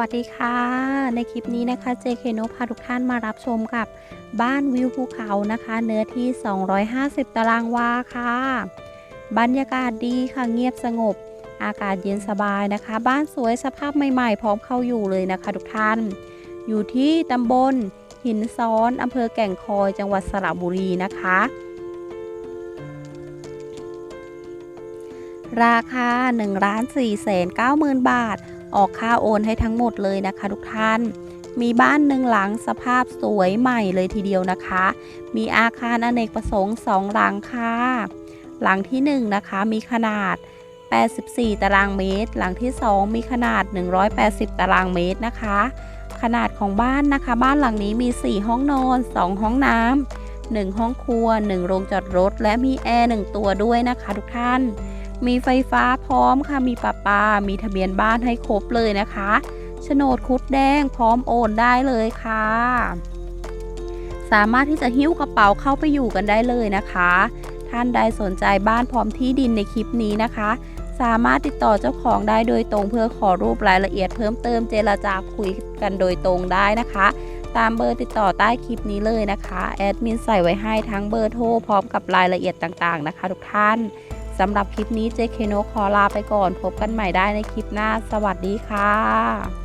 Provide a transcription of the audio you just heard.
วัสดีค่ะ ในคลิปนี้นะคะ JK โนพาทุกท่านมารับชมกับบ้านวิวภูเขานะคะ เนื้อที่ 250 ตารางวาค่ะ บรรยากาศดีค่ะเงียบสงบ อากาศเย็นสบายนะคะ บ้านสวยสภาพใหม่ๆ พร้อมเข้าอยู่เลยนะคะทุกท่าน อยู่ที่ตำบลหินซ้อนอำเภอแก่งคอยจังหวัดสระบุรีนะคะ ราคา1ล้าน4แสน9หมื่นบาท ออกค่าโอนให้ทั้งหมดเลยนะคะทุกท่าน มีบ้านหนึ่งหลังสภาพสวยใหม่เลยทีเดียวนะคะ มีอาคารอเนกประสงค์2หลังค่ะ หลังที่1นงนะคะมีขนาด 84 ตารางเมตร หลังที่ 2 มีขนาด 180 ตารางเมตรนะคะ ขนาดของบ้านนะคะ บ้านหลังนี้มี 4 ห้องนอน 2 ห้องน้ำ1ห้องครัว 1 โรงจอดรถ และมีแอร์1ตัวด้วยนะคะทุกท่าน มีไฟฟ้าพร้อมค่ะ มีประปา มีทะเบียนบ้านให้ครบเลยนะคะโฉนดคุดแดงพร้อมโอนได้เลยค่ะ สามารถที่จะหิ้วกระเป๋าเข้าไปอยู่กันได้เลยนะคะ ท่านใดสนใจบ้านพร้อมที่ดินในคลิปนี้นะคะ สามารถติดต่อเจ้าของได้โดยตรงเพื่อขอรูปรายละเอียดเพิ่มเติมเจรจาคุยกันโดยตรงได้นะคะตามเบอร์ติดต่อใต้คลิปนี้เลยนะคะ แอดมินใส่ไว้ให้ทั้งเบอร์โทรพร้อมกับรายละเอียดต่างๆนะคะทุกท่าน สำหรับคลิปนี้เจเคโนขอลาไปก่อน พบกันใหม่ได้ในคลิปหน้า สวัสดีค่ะ